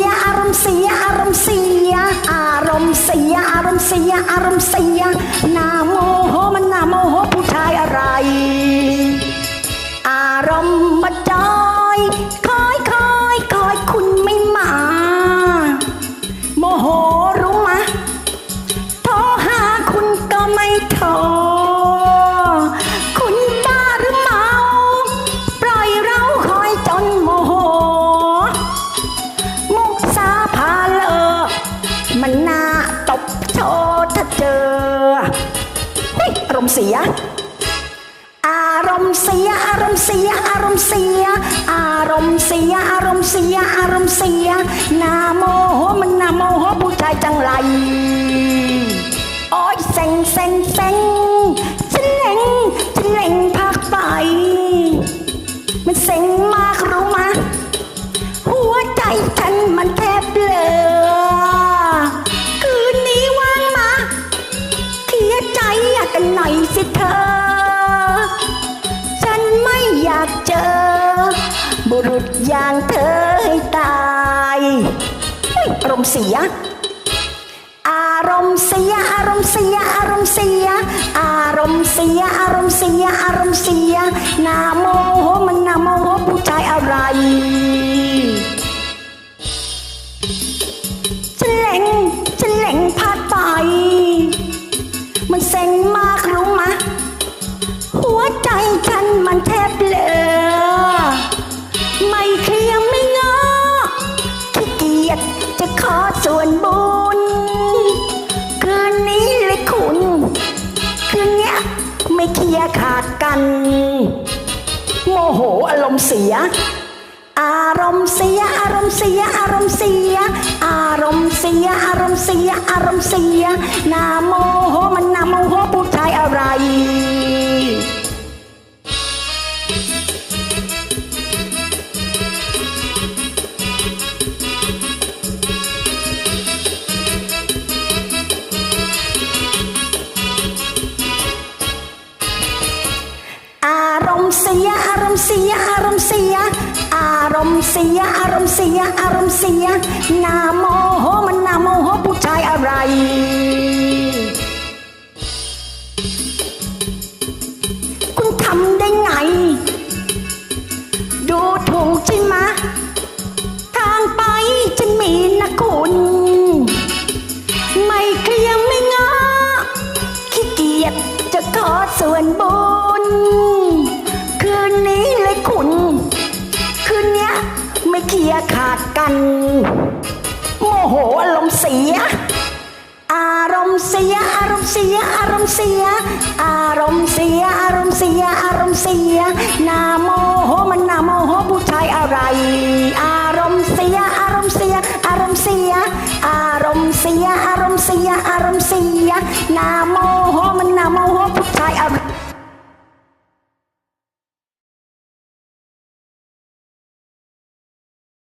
ยอารมณ์เสียอารมณ์เสียอารมณ์เสียอารมณ์เสียอารมณ์เสียนาโมโหมันนาโมโห ย อารมณ์เสีย อารมณ์เสีย อารมณ์เสีย อารมณ์เสีย อารมณ์เสีย อารมณ์เสีย นาโมโหมันนาโมโหผู้ชายจังไร โอ้ยเซ็งเซ็งเซ็ง รุษอย่างเธอให้ตายอารมณ์เสีย อารมณ์เสีย อารมณ์เสีย อารมณ์เสีย อารมณ์เสีย อารมณ์เสีย อารมณ์เสีย นาโมโหมันนาโมโหผู้ชายอะไร ไม่เคลียร์ขาดกัน โมโหอารมณ์เสีย อารมณ์เสีย อารมณ์เสีย อารมณ์เสีย อารมณ์เสีย อารมณ์เสีย อารมณ์เสีย นาโม ณ์เสีย อารมณ์เสีย อารมณ์เสีย อารมณ์เสีย อารมณ์เสียนาโมโหมันนาโมโหผู้ชายอะไรคุณทำได้ไง ดูถูกใช่ไหมทางไปจะมีนะคุณไม่เคลียร์ไม่งอขี้เกียจจะขอส่วนบุญ กัน โมโหอารมณ์เสีย อารมณ์เสีย อารมณ์เสีย อารมณ์เสีย อารมณ์เสีย อารมณ์เสีย อารมณ์เสีย นาโมโหมันนาโมโหผู้ชายอะไร อารมณ์เสีย อารมณ์เสีย อารมณ์เสีย อารมณ์เสีย อารมณ์เสีย อารมณ์เสีย นาโมโหมันนาโมโห